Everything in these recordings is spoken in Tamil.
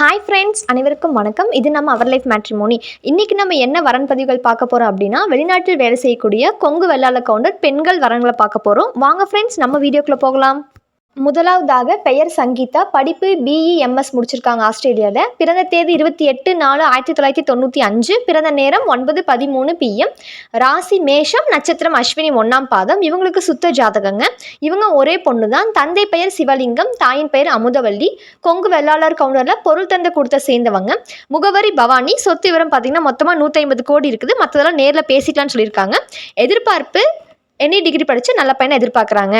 ஹாய் ஃப்ரெண்ட்ஸ் அனைவருக்கும் வணக்கம். இது நம்ம அவர் லைஃப் மேட்ரிமோனி இன்றைக்கி நம்ம என்ன வரன் பதிவுகள் பார்க்க போகிறோம் அப்படின்னா வெளிநாட்டில் வேலை செய்யக்கூடிய கொங்கு வெள்ளாள கவுண்டர் பெண்கள் வரன்களை பார்க்க போகிறோம் வாங்க ஃப்ரெண்ட்ஸ் நம்ம வீடியோக்குள்ளே போகலாம். முதலாவதாக பெயர் சங்கீதா. படிப்பு பிஇ எம்எஸ் முடிச்சிருக்காங்க ஆஸ்திரேலியாவில் பிறந்த தேதி இருபத்தி எட்டு நாலு ஆயிரத்தி தொள்ளாயிரத்தி தொண்ணூற்றி அஞ்சு. பிறந்த நேரம் ஒன்பது பதிமூணு பிஎம் ராசி மேஷம் நட்சத்திரம் அஸ்வினி ஒன்றாம் பாதம். இவங்களுக்கு சுத்த ஜாதகங்க. இவங்க ஒரே பொண்ணு தான் தந்தை பெயர் சிவலிங்கம் தாயின் பெயர் அமுதவள்ளி கொங்கு வெள்ளாளர் கவுண்டரில் பொருள் தந்த கொடுத்த சேர்ந்தவங்க. முகவரி பவானி. சொத்து விவரம் பார்த்தீங்கன்னா மொத்தமாக நூற்றி ஐம்பது கோடி இருக்குது. மற்றதெல்லாம் நேரில் பேசிக்கலாம்னு சொல்லியிருக்காங்க. எதிர்பார்ப்பு எனி டிகிரி படித்து நல்ல பையனை எதிர்பார்க்குறாங்க.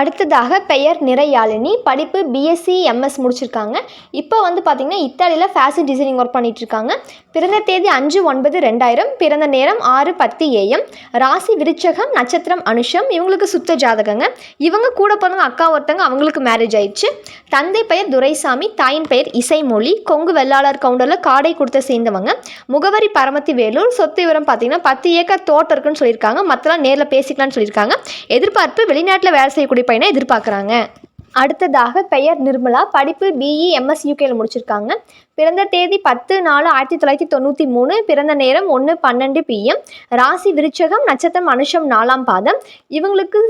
அடுத்ததாக பெயர் நிறையாழினி படிப்பு பிஎஸ்சி எம்எஸ் முடிச்சிருக்காங்க. இப்போ வந்து பார்த்திங்கன்னா இத்தாலியில் ஃபேஷன் டிசைனிங் ஒர்க் பண்ணிகிட்ருக்காங்க பிறந்த தேதி அஞ்சு ஒன்பது ரெண்டாயிரம். பிறந்த நேரம் ஆறு பத்து ஏஎம் ராசி விருச்சகம் நட்சத்திரம் அனுஷம் இவங்களுக்கு சுத்த ஜாதகங்க. இவங்க கூட பிறந்த அக்கா ஒருத்தங்க அவங்களுக்கு மேரேஜ் ஆயிடுச்சு. தந்தை பெயர் துரைசாமி தாயின் பெயர் இசைமொழி கொங்கு வெள்ளாளர் கவுண்டரில் காடை கொடுத்த சேர்ந்தவங்க. முகவரி பரமத்தி வேலூர் சொத்து விவரம் பார்த்தீங்கன்னா பத்து ஏக்கர் தோட்டம் இருக்குன்னு சொல்லியிருக்காங்க. மற்றலாம் நேரில் பேசிக்கலாம்னு சொல்லியிருக்காங்க. எதிர்பார்ப்பு வெளிநாட்டில் வேலை செய்யக்கூடிய பையனை எதிர்பார்க்குறாங்க. அடுத்ததாக பெயர் நிர்மலா. படிப்பு பிஇ எம்எஸ் யூகேல முடிச்சிருக்காங்க. பிறந்த தேதி பத்து நாலு ஆயிரத்தி தொள்ளாயிரத்தி தொண்ணூற்றி மூணு. பிறந்த நேரம் ஒன்று பன்னெண்டு பிஎம் ராசி விருச்சகம் நட்சத்திரம் அனுஷம் நாலாம் பாதம். இவங்களுக்கு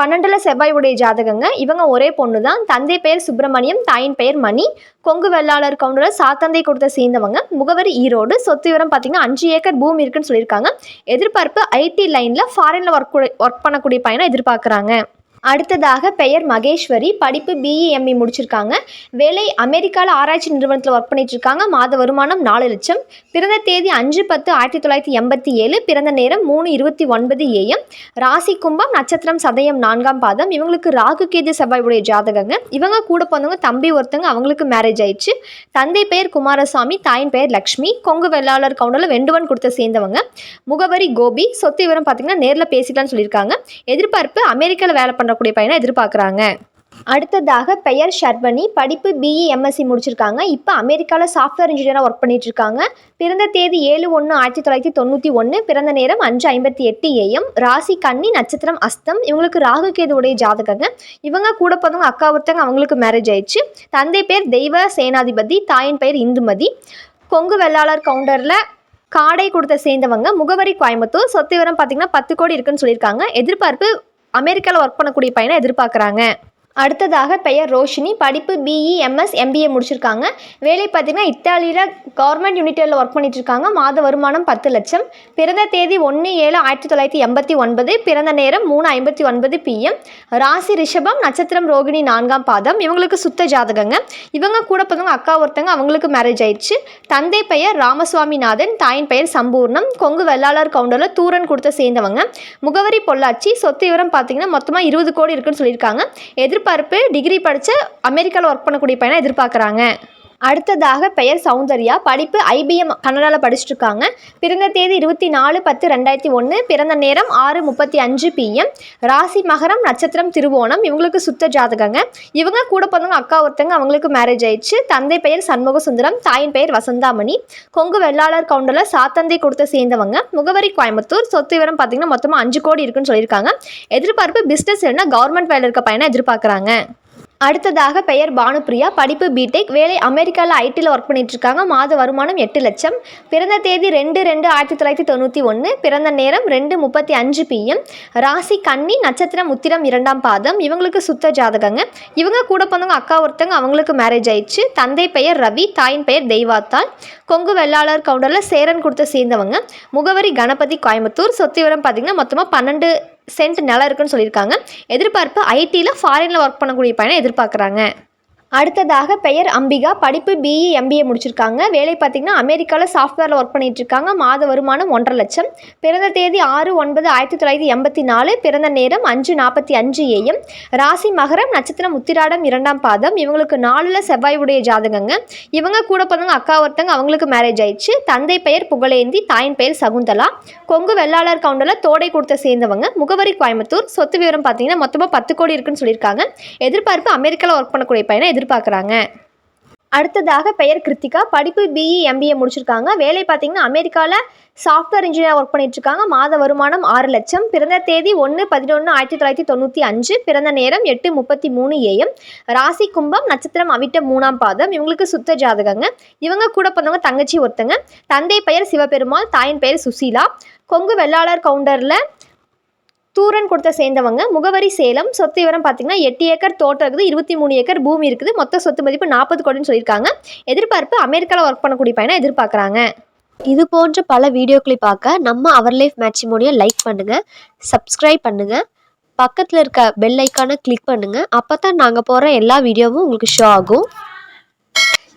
பன்னெண்டில் செவ்வாய் உடைய ஜாதகங்க. இவங்க ஒரே பொண்ணு தான் தந்தை பெயர் சுப்பிரமணியம் தாயின் பெயர் மணி. கொங்கு வெள்ளாளர் கவுண்டரில் சாத்தந்தை கொடுத்த சேர்ந்தவங்க முகவரி ஈரோடு. சொத்து விவரம் பார்த்தீங்கன்னா அஞ்சு ஏக்கர் பூமி இருக்குன்னு சொல்லியிருக்காங்க. எதிர்பார்ப்பு ஐடி லைனில் ஃபாரினில் ஒர்க் ஒர்க் பண்ணக்கூடிய பையனை எதிர்பார்க்குறாங்க. அடுத்ததாக பெயர் மகேஸ்வரி படிப்பு பிஇஎம்இ முடிச்சிருக்காங்க. வேலை அமெரிக்காவில் ஆராய்ச்சி நிறுவனத்தில் ஒர்க் பண்ணிட்டுருக்காங்க. மாத வருமானம் நாலு லட்சம். பிறந்த தேதி அஞ்சு பத்து ஆயிரத்தி தொள்ளாயிரத்தி எண்பத்தி ஏழு. பிறந்த நேரம் மூணு இருபத்தி ஒன்பது ஏஎம் ராசி கும்பம் நட்சத்திரம் சதயம் நான்காம் பாதம். இவங்களுக்கு ராகு கேது செவ்வாய் உடைய ஜாதகங்க. இவங்க கூட பிறந்தவங்க தம்பி ஒருத்தங்க அவங்களுக்கு மேரேஜ் ஆயிடுச்சு. தந்தை பெயர் குமாரசாமி தாயின் பெயர் லக்ஷ்மி. கொங்கு வெள்ளாளர் கவுண்டரில் வெண்டுவன் கொடுத்த சேர்ந்தவங்க. முகவரி கோபி. சொத்து விவரம் பார்த்தீங்கன்னா நேரில் பேசிக்கலாம்னு சொல்லியிருக்காங்க. எதிர்பார்ப்பு அமெரிக்காவில் வேலை பண்ணக்கூடிய பையனை எதிர்பார்க்குறாங்க. அடுத்ததாக பெயர் ஷர்வனி படிப்பு பிஇ எம்எஸ்சி முடிச்சிருக்காங்க. இப்போ அமெரிக்காவில் சாஃப்ட்வேர் இன்ஜினியராக ஒர்க் பண்ணிட்டு இருக்காங்க பிறந்த தேதி ஏழு ஒன்று ஆயிரத்தி தொள்ளாயிரத்தி தொண்ணூற்றி ஒன்று பிறந்த நேரம் அஞ்சு ஐம்பத்தி எட்டு ஏஎம் ராசி கன்னி நட்சத்திரம் அஸ்தம். இவங்களுக்கு ராகு கேது உடைய ஜாதகங்க. இவங்க கூட பிறந்தவங்க அக்கா ஒருத்தங்க அவங்களுக்கு மேரேஜ் ஆயிடுச்சு. தந்தை பேர் தெய்வ சேனாதிபதி தாயின் பெயர் இந்துமதி. கொங்கு வெள்ளாளர் கவுண்டரில் காடை கொடுத்த சேர்ந்தவங்க முகவரி கோயம்புத்தூர். சொத்து விவரம் பார்த்தீங்கன்னா பத்து கோடி இருக்குன்னு சொல்லியிருக்காங்க. எதிர்பார்ப்பு அமெரிக்காவில் ஒர்க் பண்ணக்கூடிய பையனை எதிர்பார்க்குறாங்க. அடுத்ததாக பெயர் ரோஷினி. படிப்பு பிஇ எம்எஸ் எம்பிஏ முடிச்சிருக்காங்க. வேலை பார்த்தீங்கன்னா இத்தாலியில் கவர்மெண்ட் யூனிட்டியில் ஒர்க் பண்ணிட்டு இருக்காங்க. மாத வருமானம் பத்து லட்சம். பிறந்த தேதி ஒன்று ஏழு ஆயிரத்தி தொள்ளாயிரத்தி எண்பத்தி ஒன்பது. பிறந்த நேரம் மூணு ஐம்பத்தி ஒன்பது பிஎம் ராசி ரிஷபம் நட்சத்திரம் ரோகிணி நான்காம் பாதம். இவங்களுக்கு சுத்த ஜாதகங்க. இவங்க கூட பிறந்தவங்க அக்கா ஒருத்தங்க அவங்களுக்கு மேரேஜ் ஆயிடுச்சு. தந்தை பெயர் ராமசுவாமிநாதன். தாயின் பெயர் சம்பூர்ணம். கொங்கு வெள்ளாளர் கவுண்டரில் தூரன் கொடுத்த சேர்ந்தவங்க. முகவரி பொள்ளாச்சி. சொத்து விவரம் பார்த்தீங்கன்னா மொத்தமாக இருபது கோடி இருக்குன்னு சொல்லியிருக்காங்க. எதிர்பார்ப்பு டிகிரி படித்த அமெரிக்காவில் ஒர்க் பண்ணக்கூடிய பையனாக எதிர்பார்க்குறாங்க அடுத்ததாக பெயர் சௌந்தர்யா. படிப்பு ஐபிஎம் கன்னடாவில் படிச்சுட்டு இருக்காங்க பிறந்த தேதி இருபத்தி நாலு பத்து ரெண்டாயிரத்தி ஒன்று பிறந்த நேரம் ஆறு முப்பத்தி அஞ்சு பிஎம் ராசி மகரம் நட்சத்திரம் திருவோணம் இவங்களுக்கு சுத்த ஜாதகங்க. இவங்க கூட பிறந்தவங்க அக்கா ஒருத்தங்க அவங்களுக்கு மேரேஜ் ஆயிடுச்சு. தந்தை பெயர் சண்முக சுந்தரம் தாயின் பெயர் வசந்தாமணி. கொங்கு வெள்ளாளர் கவுண்டரில் சாத்தந்தை கொடுத்த சேர்ந்தவங்க. முகவரி கோயம்புத்தூர். சொத்து விவரம் பார்த்தீங்கன்னா மொத்தமாக அஞ்சு கோடி இருக்குன்னு சொல்லியிருக்காங்க. எதிர்பார்ப்பு பிஸ்னஸ் என்ன கவர்மெண்ட் வேலை இருக்க பையனை எதிர்பார்க்குறாங்க. அடுத்ததாக பெயர் பானுப்ரியா படிப்பு பிடெக் வேலை அமெரிக்காவில் ஐடியில் ஒர்க் பண்ணிட்டு இருக்காங்க மாத வருமானம் எட்டு லட்சம். பிறந்த தேதி ரெண்டு ரெண்டு ஆயிரத்தி தொள்ளாயிரத்தி தொண்ணூற்றி ஒன்று பிறந்த நேரம் ரெண்டு முப்பத்தி அஞ்சு பிஎம் ராசி கன்னி நட்சத்திரம் உத்திரம் இரண்டாம் பாதம். இவங்களுக்கு சுத்த ஜாதகங்க. இவங்க கூட பிறந்தவங்க அக்கா ஒருத்தங்க அவங்களுக்கு மேரேஜ் ஆயிடுச்சு. தந்தை பெயர் ரவி தாயின் பெயர் தெய்வாத்தாள். கொங்கு வெள்ளாளர் கவுண்டரில் சேரன் கொடுத்த சேர்ந்தவங்க. முகவரி கணபதி கோயம்புத்தூர். சொத்து விவரம் பார்த்திங்கன்னா மொத்தமாக பன்னெண்டு சென்ட் நிலம் இருக்குன்னு சொல்லியிருக்காங்க. எதிர்பார்ப்பு ஐடியில் ஃபாரினில் ஒர்க் பண்ணக்கூடிய பையனை எதிர்பார்க்குறாங்க. அடுத்ததாக பெயர் அம்பிகா படிப்பு பிஇ எம்பிஏ முடிச்சிருக்காங்க. வேலை பார்த்திங்கன்னா அமெரிக்காவில் சாஃப்ட்வேரில் ஒர்க் பண்ணிகிட்டு இருக்காங்க மாத வருமானம் ஒன்றரை லட்சம். பிறந்த தேதி ஆறு ஒன்பது ஆயிரத்தி தொள்ளாயிரத்தி எண்பத்தி நாலு. பிறந்த நேரம் அஞ்சு நாற்பத்தி அஞ்சு ஏஎம் ராசி மகரம் நட்சத்திரம் உத்திராடம் இரண்டாம் பாதம். இவங்களுக்கு நாலில் செவ்வாய் உடைய ஜாதகங்க. இவங்க கூட பிறந்தவங்க அக்கா ஒருத்தங்க அவங்களுக்கு மேரேஜ் ஆயிடுச்சு. தந்தை பெயர் புகழேந்தி தாயின் பெயர் சகுந்தலா. கொங்கு வெள்ளாளர் கவுண்டரில் தோடை கொடுத்த சேர்ந்தவங்க முகவரி கோயம்புத்தூர். சொத்து விவரம் பார்த்தீங்கன்னா மொத்தமாக பத்து கோடி இருக்குன்னு சொல்லியிருக்காங்க. எதிர்பார்ப்பு அமெரிக்காவில் ஒர்க் பண்ணக்கூடிய பையனை எதிர்பார்க்குறாங்க. அடுத்ததாக பெயர் கிருத்திகா. படிப்பு பிஇ எம்பிஏ முடிச்சிருக்காங்க. வேலை பார்த்தீங்கன்னா அமெரிக்காவில் சாஃப்ட்வேர் இன்ஜினியர் ஒர்க் பண்ணிட்டுருக்காங்க. மாத வருமானம் ஆறு லட்சம். பிறந்த தேதி ஒன்று பதினொன்று ஆயிரத்தி தொள்ளாயிரத்தி தொண்ணூற்றி அஞ்சு. பிறந்த நேரம் எட்டு முப்பத்தி மூணு ஏஎம் ராசி கும்பம் நட்சத்திரம் அவிட்ட மூணாம் பாதம். இவங்களுக்கு சுத்த ஜாதகங்க. இவங்க கூட பிறந்தவங்க தங்கச்சி ஒருத்தங்க. தந்தை பெயர் சிவபெருமாள் தாயின் பெயர் சுசீலா. கொங்கு வெள்ளாளர் கவுண்டரில் தூரன் கொடுத்த சேர்ந்தவங்க முகவரி சேலம் சொத்து விவரம் பார்த்தீங்கன்னா எட்டு ஏக்கர் தோட்டம் இருக்குது இருபத்தி மூணு ஏக்கர் பூமி இருக்குது. மொத்த சொத்து மதிப்பு நாற்பது கோடின்னு சொல்லியிருக்காங்க. எதிர்பார்ப்பு அமெரிக்காவில் ஒர்க் பண்ணக்கூடிய பையனை எதிர்பார்க்குறாங்க. இது போன்ற பல வீடியோக்களை பார்க்க நம்ம அவர் லைஃப் மேட்சிமோனியை லைக் பண்ணுங்கள் சப்ஸ்கிரைப் பண்ணுங்கள் பக்கத்தில் இருக்க பெல் ஐக்கானை கிளிக் பண்ணுங்கள் அப்போ தான் நாங்கள் போகிற எல்லா வீடியோவும் உங்களுக்கு ஷோ ஆகும்.